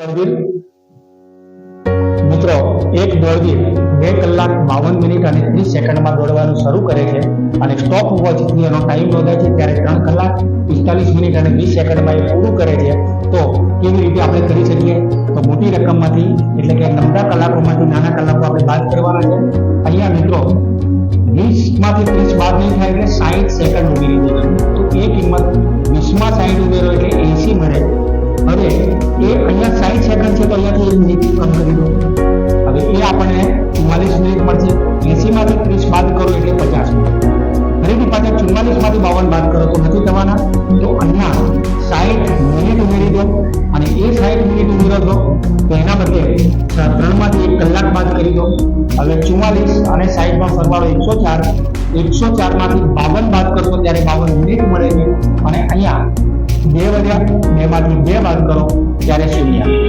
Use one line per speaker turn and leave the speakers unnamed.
દોડવીર મિત્રો, એક દોડવીર બે કલાક બાવન મિનિટ અને ત્રીસ સેકન્ડમાં દોડવાનું શરૂ કરે છે અને સ્ટોપ વોચથી એનો ટાઈમ નોંધાય છે ત્યારે ત્રણ કલાક પિસ્તાલીસ મિનિટ અને વીસ સેકન્ડમાં એ પૂરું કરે છે. તો કેવી રીતે આપણે કરી શકીએ? તો મોટી રકમમાંથી, એટલે કે નબળા કલાકોમાંથી, નાના કલાકો આપણે બાદ કરવાના છે. અહીંયા મિત્રો, વીસમાંથી ત્રીસ બાદ નહીં થાય એટલે સાહીઠ સેકન્ડ ઉમેરી દેવાનું. તો એ કિંમત વીસમાં સાહીઠ ઉમેરો એટલે એસી મળે. હવે એ અહીંયા સેકન્ડ છે તો અહીંયાથી કમ કરી દો હવે એ આપણને ચુમ્માલીસ મિનિટ મળશે. એસી માંથી ત્રીસ બાદ કરો એટલે પચાસ. ફરીથી પાછા ચુમ્માલીસમાંથી બાવન બાદ કરો તો નથી થવાના. તો અહીંયા સાહીઠ મિનિટ ઉમેરી દો અને એ સાહીઠ મિનિટ ઉમેરો છો તો એના બદલે ત્રણમાંથી એક કલાક બાદ કરી દો. હવે ચુમ્માલીસ અને સાહીઠમાં સરવાળો એકસો ચાર. એકસો ચારમાંથી બાવન બાદ કરશો ત્યારે બાવન મિનિટ મળે છે. અને અહીંયા બે વધ્યા. બે માંથી બે બાદ કરો ત્યારે શૂન્ય.